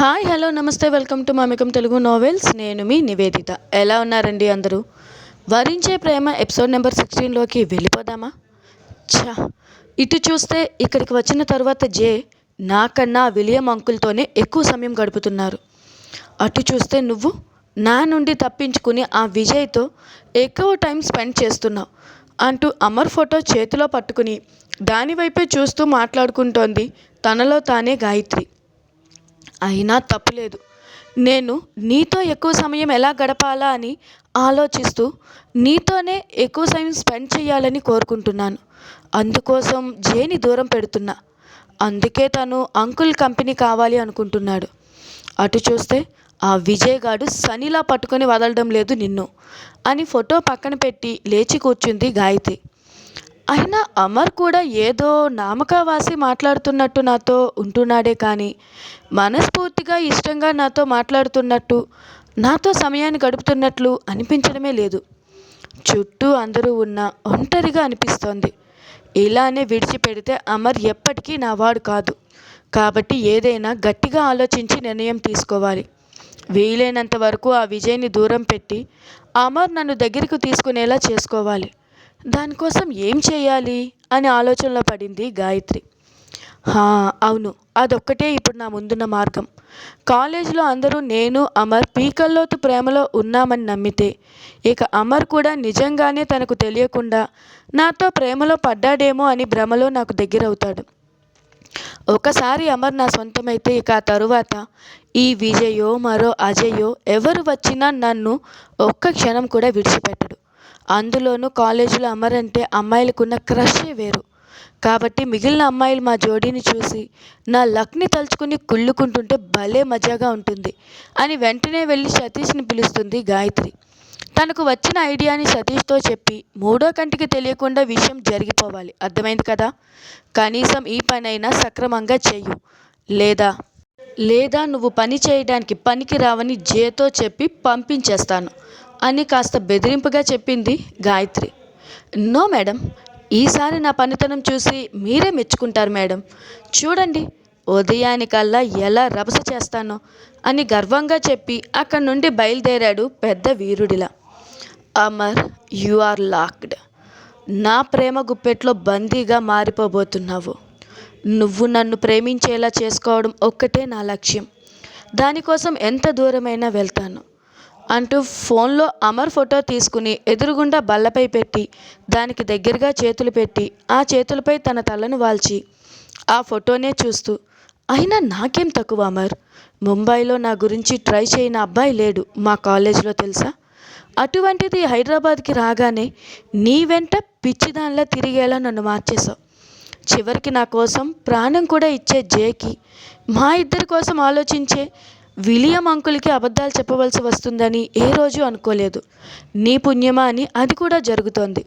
Hi hello namaste welcome to మామికం Telugu novels నేను మీ నివేదిత. ఎలా ఉన్నారండి అందరూ? వరించే ప్రేమ ఎపిసోడ్ నెంబర్ సిక్స్టీన్లోకి వెళ్ళిపోదామా? ఛా! ఇటు చూస్తే ఇక్కడికి వచ్చిన తర్వాత జే నాకన్నా విలియం అంకుల్తోనే ఎక్కువ సమయం గడుపుతున్నారు. అటు చూస్తే నువ్వు నా నుండి తప్పించుకుని ఆ విజయ్తో ఎక్కువ టైం స్పెండ్ చేస్తున్నావు అంటూ అమర్ ఫోటో చేతిలో పట్టుకుని దానివైపే చూస్తూ మాట్లాడుకుంటోంది తనలో తానే గాయత్రి. అయినా తప్పులేదు. నేను నీతో ఎక్కువ సమయం ఎలా గడపాలా అని ఆలోచిస్తూ నీతోనే ఎక్కువ సమయం స్పెండ్ చేయాలని కోరుకుంటున్నాను. అందుకోసం జేని దూరం పెడుతున్నా. అందుకే తను అంకుల్ కంపెనీ కావాలి అనుకుంటున్నాడు. అటు చూస్తే ఆ విజయ్ గాడు సనిలా పట్టుకొని వదలడం లేదు నిన్ను అని ఫోటో పక్కన పెట్టి లేచి కూర్చుంది గాయత్రి. అయినా అమర్ కూడా ఏదో నామకావాసి మాట్లాడుతున్నట్టు నాతో ఉంటున్నాడే కానీ మనస్ఫూర్తిగా ఇష్టంగా నాతో మాట్లాడుతున్నట్టు నాతో సమయాన్ని గడుపుతున్నట్లు అనిపించడమే లేదు. చుట్టూ అందరూ ఉన్న ఒంటరిగా అనిపిస్తోంది. ఇలానే విడిచిపెడితే అమర్ ఎప్పటికీ నా వాడు కాదు. కాబట్టి ఏదైనా గట్టిగా ఆలోచించి నిర్ణయం తీసుకోవాలి. వీలైనంత వరకు ఆ విజయ్ని దూరం పెట్టి అమర్ నన్ను దగ్గరికి తీసుకునేలా చేసుకోవాలి. దానికోసం ఏం చేయాలి అని ఆలోచనలో పడింది గాయత్రి. హా అవును అదొక్కటే ఇప్పుడు నా ముందున్న మార్గం. కాలేజీలో అందరూ నేను అమర్ పీకల్లోతు ప్రేమలో ఉన్నామని నమ్మితే ఇక అమర్ కూడా నిజంగానే తనకు తెలియకుండా నాతో ప్రేమలో పడ్డాడేమో అని భ్రమలో నాకు దగ్గరవుతాడు. ఒకసారి అమర్ నా సొంతమైతే ఇక ఆ తరువాత ఈ విజయో మరో అజయో ఎవరు వచ్చినా నన్ను ఒక్క క్షణం కూడా విడిచిపెట్టడు. అందులోనూ కాలేజీలో అమర్ అంటే అమ్మాయిలకున్న క్రషే వేరు. కాబట్టి మిగిలిన అమ్మాయిలు మా జోడీని చూసి నా లక్ని తలుచుకుని కుళ్ళుకుంటుంటే భలే మజాగా ఉంటుంది అని వెంటనే వెళ్ళి సతీష్ని పిలుస్తుంది గాయత్రి. తనకు వచ్చిన ఐడియాని సతీష్తో చెప్పి మూడో కంటికి తెలియకుండా విషయం జరిగిపోవాలి. అర్థమైంది కదా? కనీసం ఈ పనైనా సక్రమంగా చెయ్యు. లేదా? లేదా నువ్వు పని చేయడానికి పనికి రావని జేతో చెప్పి పంపించేస్తాను. అని కాస్త బెదిరింపుగా చెప్పింది గాయత్రి. నో మేడం ఈసారి నా పనితనం చూసి మీరే మెచ్చుకుంటారు మేడం. చూడండి ఉదయానికల్లా ఎలా రభస చేస్తానో అని గర్వంగా చెప్పి అక్కడి నుండి బయలుదేరాడు పెద్ద వీరుడిలా. Amar you are locked. నా ప్రేమ గుప్పెట్లో బందీగా మారిపోబోతున్నావు. నువ్వు నన్ను ప్రేమించేలా చేసుకోవడం ఒక్కటే నా లక్ష్యం. దానికోసం ఎంత దూరమైనా వెళ్తాను. అంటూ ఫోన్లో అమర్ ఫోటో తీసుకుని ఎదురుగుండా బల్లపై పెట్టి దానికి దగ్గరగా చేతులు పెట్టి ఆ చేతులపై తన తలను వాల్చి ఆ ఫోటోనే చూస్తూ అయినా నాకేం తక్కువ అమర్? ముంబైలో నా గురించి ట్రై చేయని అబ్బాయి లేడు మా కాలేజీలో తెలుసా? అటువంటిది హైదరాబాద్కి రాగానే నీ వెంట పిచ్చిదానిలా తిరిగేలా నన్ను మార్చేశావు. చివరికి నా కోసం ప్రాణం కూడా ఇచ్చే జేకి మా ఇద్దరి కోసం ఆలోచించే విలియం అంకుల్కి అబద్ధాలు చెప్పవలసి వస్తుందని ఏ రోజు అనుకోలేదు. నీ పుణ్యమా అని అది కూడా జరుగుతోంది.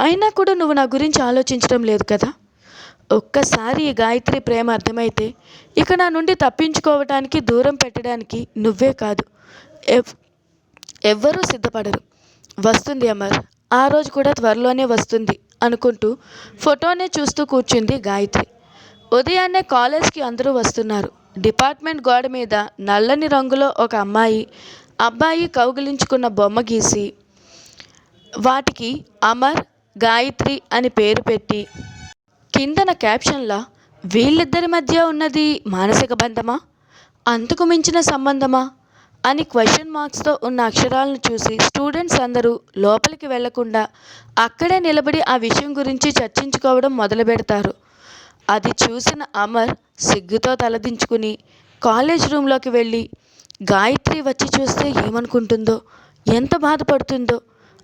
అయినా కూడా నువ్వు నా గురించి ఆలోచించడం లేదు కదా? ఒక్కసారి ఈ గాయత్రి ప్రేమ అర్థమైతే ఇక నా నుండి తప్పించుకోవటానికి దూరం పెట్టడానికి నువ్వే కాదు. ఎవ్ ఎవ్వరూ సిద్ధపడరు. వస్తుంది అమర్. ఆ రోజు కూడా త్వరలోనే వస్తుంది అనుకుంటూ ఫోటోనే చూస్తూ కూర్చుంది గాయత్రి. ఉదయాన్నే కాలేజ్కి అందరూ వస్తున్నారు. డిపార్ట్మెంట్ గోడ మీద నల్లని రంగులో ఒక అమ్మాయి అబ్బాయి కౌగిలించుకున్న బొమ్మ గీసి వాటికి అమర్ గాయత్రి అని పేరు పెట్టి కిందన క్యాప్షన్లా వీళ్ళిద్దరి మధ్య ఉన్నది మానసిక బంధమా? అంతకు మించిన సంబంధమా? అని క్వశ్చన్ మార్క్స్తో ఉన్న అక్షరాలను చూసి స్టూడెంట్స్ అందరూ లోపలికి వెళ్ళకుండా అక్కడే నిలబడి ఆ విషయం గురించి చర్చించుకోవడం మొదలు పెడతారు అది చూసిన అమర్ సిగ్గుతో తలదించుకుని కాలేజ్ రూమ్లోకి వెళ్ళి గాయత్రి వచ్చి చూస్తే ఏమనుకుంటుందో ఎంత బాధపడుతుందో.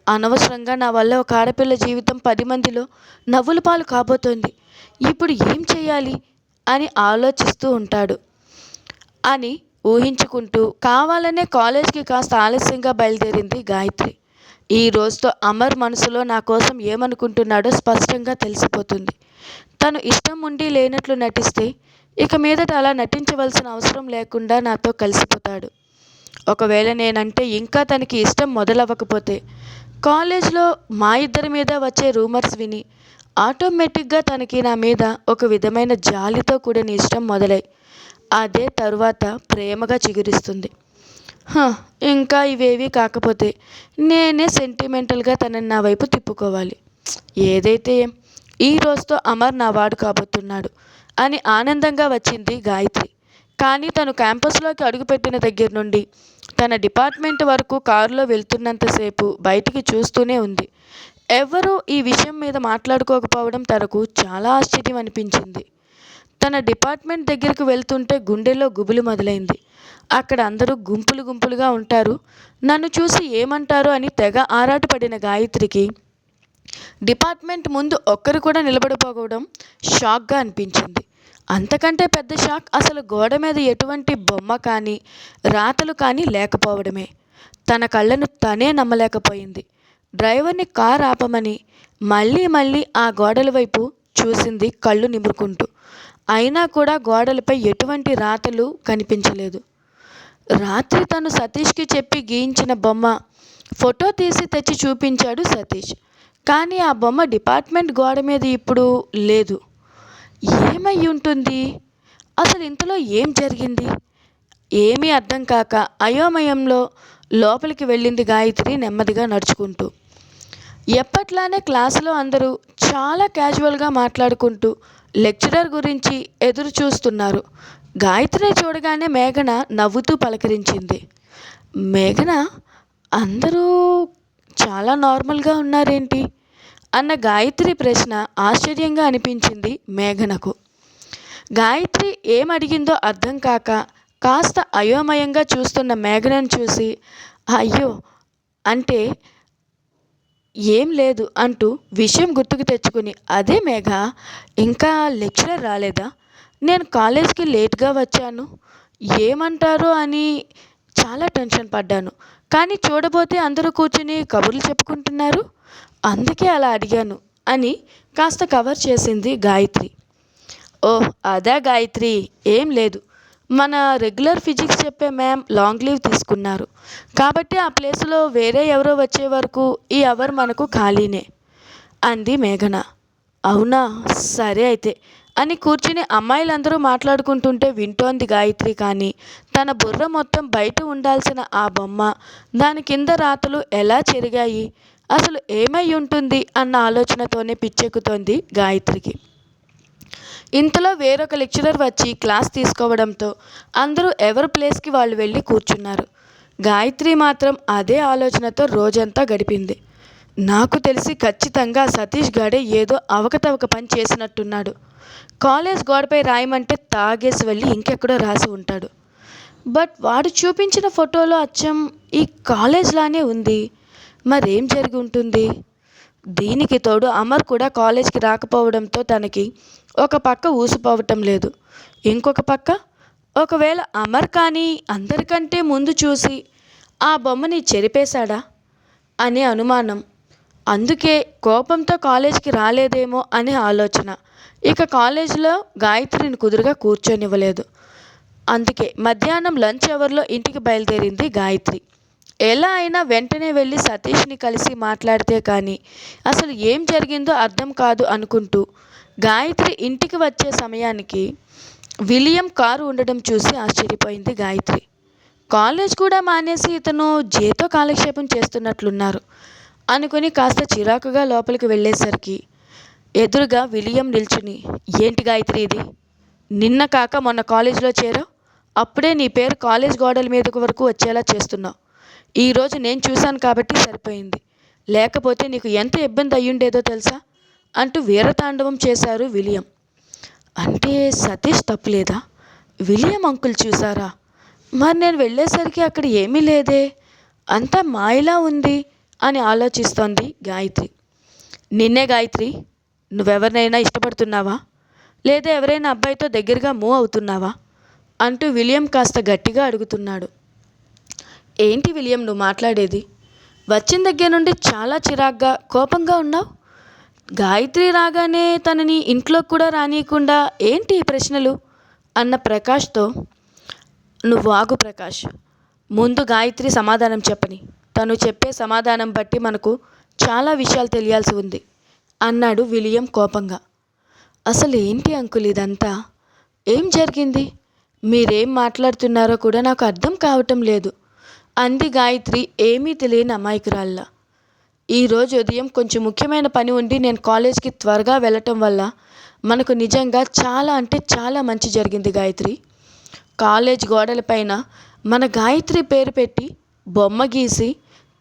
అనవసరంగా నా వల్ల ఒక ఆడపిల్ల జీవితం పది మందిలో నవ్వుల పాలు కాబోతోంది. ఇప్పుడు ఏం చేయాలి అని ఆలోచిస్తూ ఉంటాడు. అని ఊహించుకుంటూ కావాలనే కాలేజ్కి కాస్త ఆలస్యంగా బయలుదేరింది గాయత్రి. ఈ రోజుతో అమర్ మనసులో నా కోసం ఏమనుకుంటున్నాడో స్పష్టంగా తెలిసిపోతుంది. తను ఇష్టం ఉండి లేనట్లు నటిస్తే ఇక మీదట అలా నటించవలసిన అవసరం లేకుండా నాతో కలిసిపోతాడు. ఒకవేళ నేనంటే ఇంకా తనకి ఇష్టం మొదలవ్వకపోతే. కాలేజ్లో మా ఇద్దరి మీద వచ్చే రూమర్స్ విని ఆటోమేటిక్గా తనకి నా మీద ఒక విధమైన జాలితో కూడిన ఇష్టం మొదలై అదే తరువాత ప్రేమగా చిగురిస్తుంది. హ, ఇంకా ఇవేవి కాకపోతే నేనే సెంటిమెంటల్గా తనని నా వైపు తిప్పుకోవాలి. ఏదైతే ఏం ఈ రోజుతో అమర్ నా వాడు కాబోతున్నాడు. అని ఆనందంగా వచ్చింది గాయత్రి. కానీ తను క్యాంపస్లోకి అడుగుపెట్టిన దగ్గర నుండి తన డిపార్ట్మెంట్ వరకు కారులో వెళ్తున్నంతసేపు బయటికి చూస్తూనే ఉంది. ఎవ్వరూ ఈ విషయం మీద మాట్లాడుకోకపోవడం తనకు చాలా ఆశ్చర్యం అనిపించింది. తన డిపార్ట్మెంట్ దగ్గరికి వెళ్తుంటే గుండెల్లో గుబులు మొదలైంది. అక్కడ అందరూ గుంపులు గుంపులుగా ఉంటారు. నన్ను చూసి ఏమంటారు అని తెగ ఆరాటపడిన గాయత్రికి డిపార్ట్మెంట్ ముందు ఒక్కరు కూడా నిలబడిపోవడం షాక్గా అనిపించింది. అంతకంటే పెద్ద షాక్ అసలు గోడ మీద ఎటువంటి బొమ్మ కానీ రాతలు కానీ లేకపోవడమే. తన కళ్ళను తనే నమ్మలేకపోయింది. డ్రైవర్ని కార్ ఆపమని మళ్ళీ మళ్ళీ ఆ గోడల వైపు చూసింది కళ్ళు నిమురుకుంటూ. అయినా కూడా గోడలపై ఎటువంటి రాతలు కనిపించలేదు. రాత్రి తను సతీష్కి చెప్పి గీయించిన బొమ్మ ఫోటో తీసి తెచ్చి చూపించాడు సతీష్. కానీ ఆ బొమ్మ డిపార్ట్మెంట్ గోడ మీద ఇప్పుడు లేదు. ఏమై ఉంటుంది? అసలు ఇంతలో ఏం జరిగింది? ఏమీ అర్థం కాక అయోమయంలో లోపలికి వెళ్ళింది గాయత్రి నెమ్మదిగా నడుచుకుంటూ. ఎప్పట్లానే క్లాసులో అందరూ చాలా క్యాజువల్గా మాట్లాడుకుంటూ లెక్చరర్ గురించి ఎదురు చూస్తున్నారు. గాయత్రిని చూడగానే మేఘన నవ్వుతూ పలకరించింది. మేఘన అందరూ చాలా నార్మల్గా ఉన్నారేంటి? అన్న గాయత్రి ప్రశ్న ఆశ్చర్యంగా అనిపించింది మేఘనకు. గాయత్రి ఏమడిగిందో అర్థం కాక కాస్త అయోమయంగా చూస్తున్న మేఘనను చూసి అయ్యో! అంటే ఏం లేదు అంటూ విషయం గుర్తుకు తెచ్చుకుని అదే మేఘ ఇంకా లెక్చరర్ రాలేదా? నేను కాలేజ్కి లేట్గా వచ్చాను. ఏమంటారో అని చాలా టెన్షన్ పడ్డాను. కానీ చూడబోతే అందరూ కూర్చుని కబుర్లు చెప్పుకుంటున్నారు. అందుకే అలా అడిగాను అని కాస్త కవర్ చేసింది గాయత్రి. ఓ అదా గాయత్రి ఏం లేదు. మన రెగ్యులర్ ఫిజిక్స్ చెప్పే మ్యామ్ లాంగ్ లీవ్ తీసుకున్నారు. కాబట్టి ఆ ప్లేస్లో వేరే ఎవరో వచ్చే వరకు ఈ అవర్ మనకు ఖాళీనే. అంది మేఘన. అవునా? సరే అయితే. అని కూర్చుని అమ్మాయిలందరూ మాట్లాడుకుంటుంటే వింటోంది గాయత్రి కానీ తన బుర్ర మొత్తం బయట ఉండాల్సిన ఆ బొమ్మ దాని కింద రాతలు ఎలా చెరిగాయి? అసలు ఏమై ఉంటుంది అన్న ఆలోచనతోనే పిచ్చెక్కుతోంది గాయత్రికి. ఇంతలో వేరొక లెక్చరర్ వచ్చి క్లాస్ తీసుకోవడంతో అందరూ ఎవరి ప్లేస్కి వాళ్ళు వెళ్ళి కూర్చున్నారు. గాయత్రి మాత్రం అదే ఆలోచనతో రోజంతా గడిపింది. నాకు తెలిసి ఖచ్చితంగా సతీష్ గాడే ఏదో అవకతవక పని చేసినట్టున్నాడు. కాలేజ్ గోడపై రాయమంటే తాగేసి వెళ్ళి ఇంకెక్కడో రాసి ఉంటాడు. బట్ వాడు చూపించిన ఫోటోలో అచ్చం ఈ కాలేజ్లానే ఉంది. మరేం జరిగి ఉంటుంది దీనికి తోడు అమర్ కూడా కాలేజ్కి రాకపోవడంతో తనకి ఒక పక్క ఊసిపోవటం లేదు. ఇంకొక పక్క ఒకవేళ అమర్ కానీ అందరికంటే ముందు చూసి ఆ బొమ్మని చెరిపేశాడా? అనే అనుమానం. అందుకే కోపంతో కాలేజ్కి రాలేదేమో అనే ఆలోచన. ఇక కాలేజీలో గాయత్రిని కుదురుగా కూర్చొనివ్వలేదు. అందుకే మధ్యాహ్నం లంచ్ అవర్లో ఇంటికి బయలుదేరింది గాయత్రి. ఎలా అయినా వెంటనే వెళ్ళి సతీష్ని కలిసి మాట్లాడితే కానీ అసలు ఏం జరిగిందో అర్థం కాదు అనుకుంటూ గాయత్రి ఇంటికి వచ్చే సమయానికి విలియం కారు ఉండడం చూసి ఆశ్చర్యపోయింది గాయత్రి. కాలేజ్ కూడా మానేసి ఇతను జేతో కాలక్షేపం చేస్తున్నట్లున్నారు అనుకుని కాస్త చిరాకుగా లోపలికి వెళ్ళేసరికి ఎదురుగా విలియం నిల్చుని ఏంటి గాయత్రి ఇది? నిన్న కాక మొన్న కాలేజీలో చేరావు? అప్పుడే నీ పేరు కాలేజ్ గోడల మీదకు వరకు వచ్చేలా చేస్తున్నావు. ఈరోజు నేను చూశాను కాబట్టి సరిపోయింది. లేకపోతే నీకు ఎంత ఇబ్బంది అయ్యుండేదో తెలుసా? అంటూ వీరతాండవం చేశారు విలియం. అంటే సతీష్ తప్పులేదా? విలియం అంకుల్ చూసారా మరి నేను వెళ్ళేసరికి అక్కడ ఏమీ లేదే. అంతా మాయలా ఉంది అని ఆలోచిస్తోంది గాయత్రి. నిన్నే గాయత్రి నువ్వెవరినైనా ఇష్టపడుతున్నావా? లేదా ఎవరైనా అబ్బాయితో దగ్గరగా మూవ్ అవుతున్నావా? అంటూ విలియం కాస్త గట్టిగా అడుగుతున్నాడు. ఏంటి విలియం నువ్వు మాట్లాడేది? వచ్చిన దగ్గర నుండి చాలా చిరాగ్గా కోపంగా ఉన్నావు? గాయత్రి రాగానే తనని ఇంట్లో కూడా రానియకుండా ఏంటి ఈ ప్రశ్నలు? అన్న ప్రకాష్తో నువ్వు ఆగు ప్రకాష్. ముందు గాయత్రి సమాధానం చెప్పని. తను చెప్పే సమాధానం బట్టి మనకు చాలా విషయాలు తెలియాల్సి ఉంది అన్నాడు విలియం కోపంగా. అసలు ఏంటి అంకుల్ ఇదంతా? ఏం జరిగింది? మీరేం మాట్లాడుతున్నారో కూడా నాకు అర్థం కావటం లేదు. అంది గాయత్రి ఏమీ తెలియని అమాయకురాల్లా. ఈరోజు ఉదయం కొంచెం ముఖ్యమైన పని ఉండి నేను కాలేజ్కి త్వరగా వెళ్ళటం వల్ల మనకు నిజంగా చాలా అంటే చాలా మంచి జరిగింది గాయత్రి. కాలేజ్ గోడలపైన మన గాయత్రి పేరు పెట్టి బొమ్మ గీసి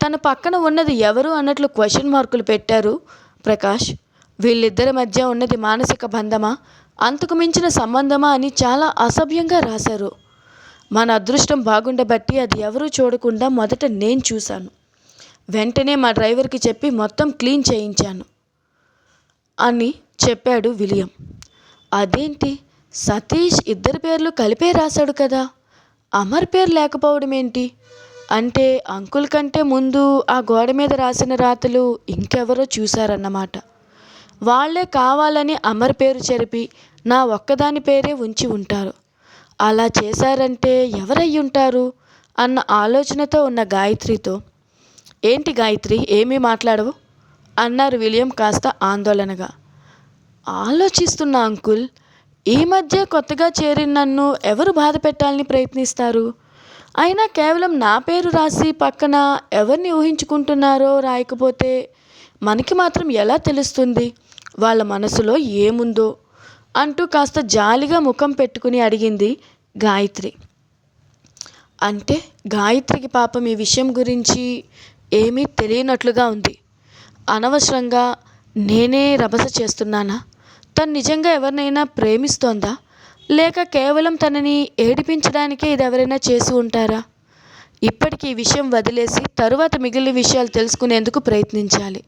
తన పక్కన ఉన్నది ఎవరు అన్నట్లు క్వశ్చన్ మార్కులు పెట్టారు ప్రకాష్. వీళ్ళిద్దరి మధ్య ఉన్నది మానసిక బంధమా అంతకు మించిన సంబంధమా అని చాలా అసభ్యంగా రాశారు. మన అదృష్టం బాగుండబట్టి అది ఎవరూ చూడకుండా మొదట నేను చూశాను. వెంటనే మా డ్రైవర్కి చెప్పి మొత్తం క్లీన్ చేయించాను అని చెప్పాడు విలియం. అదేంటి? సతీష్ ఇద్దరి పేర్లు కలిపే రాశాడు కదా. అమర్ పేరు లేకపోవడం ఏంటి? అంటే అంకుల్ కంటే ముందు ఆ గోడ మీద రాసిన రాతలు ఇంకెవరో చూశారన్నమాట. వాళ్ళే కావాలని అమర్ పేరు చెరిపి నా ఒక్కదాని పేరే ఉంచి ఉంటారు. అలా చేశారంటే ఎవరై ఉంటారు అన్న ఆలోచనతో ఉన్న గాయత్రితో. ఏంటి గాయత్రి ఏమీ మాట్లాడవు? అన్నారు విలియం కాస్త ఆందోళనగా. ఆలోచిస్తున్నా అంకుల్ ఈ మధ్య కొత్తగా చేరిన నన్ను ఎవరు బాధ పెట్టాలని ప్రయత్నిస్తారు? అయినా కేవలం నా పేరు రాసి పక్కన ఎవరిని ఊహించుకుంటున్నారో రాయకపోతే మనకి మాత్రం ఎలా తెలుస్తుంది? వాళ్ళ మనసులో ఏముందో? అంటూ కాస్త జాలిగా ముఖం పెట్టుకుని అడిగింది గాయత్రి. అంటే గాయత్రికి పాపం ఈ విషయం గురించి ఏమీ తెలియనట్లుగా ఉంది. అనవసరంగా నేనే రభస చేస్తున్నానా? తను నిజంగా ఎవరినైనా ప్రేమిస్తోందా? లేక కేవలం తనని ఏడిపించడానికే ఇది ఎవరైనా చేసి ఉంటారా? ఇప్పటికీ ఈ విషయం వదిలేసి తరువాత మిగిలిన విషయాలు తెలుసుకునేందుకు ప్రయత్నించాలి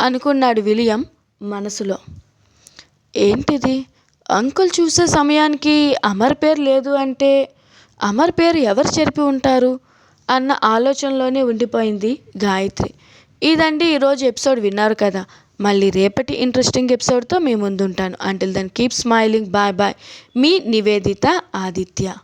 అనుకున్నాడు విలియం మనసులో. ఏంటిది? అంకుల్ చూసే సమయానికి అమర్ పేరు లేదు అంటే అమర్ పేరు ఎవరు చెరిపి ఉంటారు అన్న ఆలోచనలోనే ఉండిపోయింది గాయత్రి. ఇదండి ఈరోజు ఎపిసోడ్ విన్నారు కదా. మళ్ళీ రేపటి ఇంట్రెస్టింగ్ ఎపిసోడ్తో మీ ముందుంటాను. Until then keep smiling bye bye మీ నివేదిత ఆదిత్య.